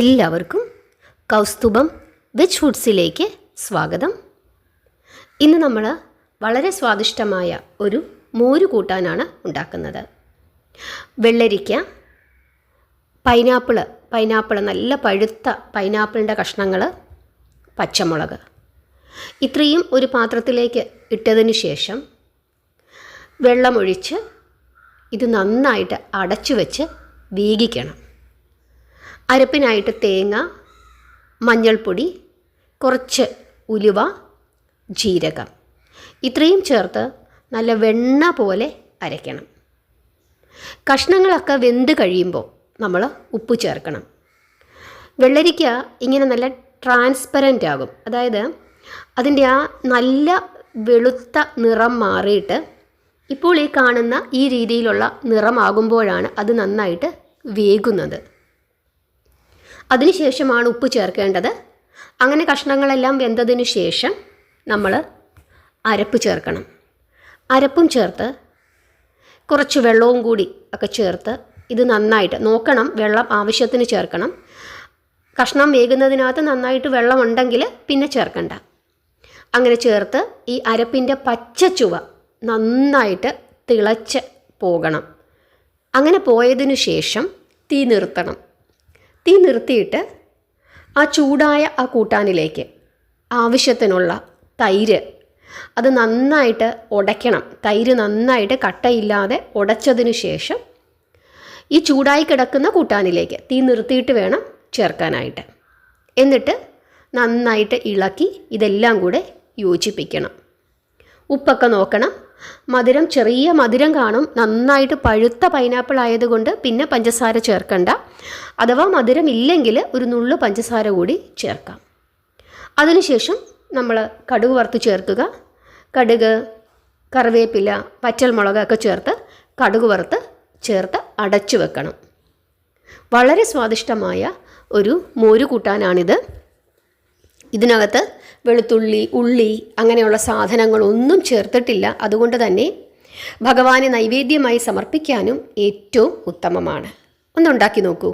എല്ലാവർക്കും കൗസ്തുഭം വെജ് ഫുഡ്സിലേക്ക് സ്വാഗതം. ഇന്ന് നമ്മൾ വളരെ സ്വാദിഷ്ടമായ ഒരു മോര് കൂട്ടാനാണ് ഉണ്ടാക്കുന്നത്. വെള്ളരിക്ക പൈനാപ്പിൾ പൈനാപ്പിൾ നല്ല പഴുത്ത പൈനാപ്പിളിന്റെ കഷ്ണങ്ങൾ പച്ചമുളക്. ഇത്രയും ഒരു പാത്രത്തിലേക്ക് ഇട്ടതിന് ശേഷം വെള്ളമൊഴിച്ച് ഇത് നന്നായിട്ട് അടച്ചു വെച്ച് വേവിക്കണം. അരപ്പിനായിട്ട് തേങ്ങ മഞ്ഞൾപ്പൊടി കുറച്ച് ഉലുവ ജീരകം. ഇത്രയും ചേർത്ത് നല്ല വെണ്ണ പോലെ അരയ്ക്കണം. കഷ്ണങ്ങളൊക്കെ വെന്ത് കഴിയുമ്പോൾ നമ്മൾ ഉപ്പ് ചേർക്കണം. വെള്ളരിക്ക ഇങ്ങനെ നല്ല ട്രാൻസ്പെറന്റ് ആകും. അതായത് അതിന്റെ ആ നല്ല വെളുത്ത നിറം മാറിയിട്ട് ഇപ്പോൾ ഈ കാണുന്ന ഈ രീതിയിലുള്ള നിറമാകുമ്പോഴാണ് അത് നന്നായിട്ട് വേകുന്നത്. അതിനുശേഷമാണ് ഉപ്പ് ചേർക്കേണ്ടത്. അങ്ങനെ കഷ്ണങ്ങളെല്ലാം വെന്തതിന് ശേഷം നമ്മൾ അരപ്പ് ചേർക്കണം. അരപ്പും ചേർത്ത് കുറച്ച് വെള്ളവും കൂടി ഒക്കെ ചേർത്ത് ഇത് നന്നായിട്ട് നോക്കണം വെള്ളം ആവശ്യത്തിന് ചേർക്കണം. കഷ്ണം വേകുന്നതിനകത്ത് നന്നായിട്ട് വെള്ളം വെള്ളമുണ്ടെങ്കിൽ പിന്നെ ചേർക്കണ്ട. അങ്ങനെ ചേർത്ത് ഈ അരപ്പിന്റെ പച്ച ചുവ നന്നായിട്ട് തിളച്ച് പോകണം. അങ്ങനെ പോയതിനു ശേഷം തീ നിർത്തണം. തീ നിർത്തിയിട്ട് ആ ചൂടായ ആ കൂട്ടാനിലേക്ക് ആവശ്യത്തിനുള്ള തൈര് അത് നന്നായിട്ട് ഉടയ്ക്കണം തൈര് നന്നായിട്ട് കട്ടയില്ലാതെ ഉടച്ചതിന് ശേഷം ഈ ചൂടായി കിടക്കുന്ന കൂട്ടാനിലേക്ക് തീ നിർത്തിയിട്ട് വേണം ചേർക്കാനായിട്ട്. എന്നിട്ട് നന്നായിട്ട് ഇളക്കി ഇതെല്ലാം കൂടെ യോജിപ്പിക്കണം. ഉപ്പൊക്കെ നോക്കണം. മധുരം ചെറിയ മധുരം കാണും. നന്നായിട്ട് പഴുത്ത പൈനാപ്പിൾ ആയതുകൊണ്ട് പിന്നെ പഞ്ചസാര ചേർക്കണ്ട. അഥവാ മധുരം ഇല്ലെങ്കിൽ ഒരു നുള്ളു പഞ്ചസാര കൂടി ചേർക്കാം. അതിനുശേഷം നമ്മൾ കടുക് വറുത്ത് ചേർക്കുക. കടുക് കറിവേപ്പില പച്ചൽമുളക് ഒക്കെ ചേർത്ത് കടുക് വറുത്ത് ചേർത്ത് അടച്ചു വെക്കണം. വളരെ സ്വാദിഷ്ടമായ ഒരു മോര് കൂട്ടാനാണിത്. ഇതിനകത്ത് വെളുത്തുള്ളി ഉള്ളി അങ്ങനെയുള്ള സാധനങ്ങളൊന്നും ചേർത്തിട്ടില്ല. അതുകൊണ്ട് തന്നെ ഭഗവാനെ നൈവേദ്യമായി സമർപ്പിക്കാനും ഏറ്റവും ഉത്തമമാണ്. ഒന്നുണ്ടാക്കി നോക്കൂ.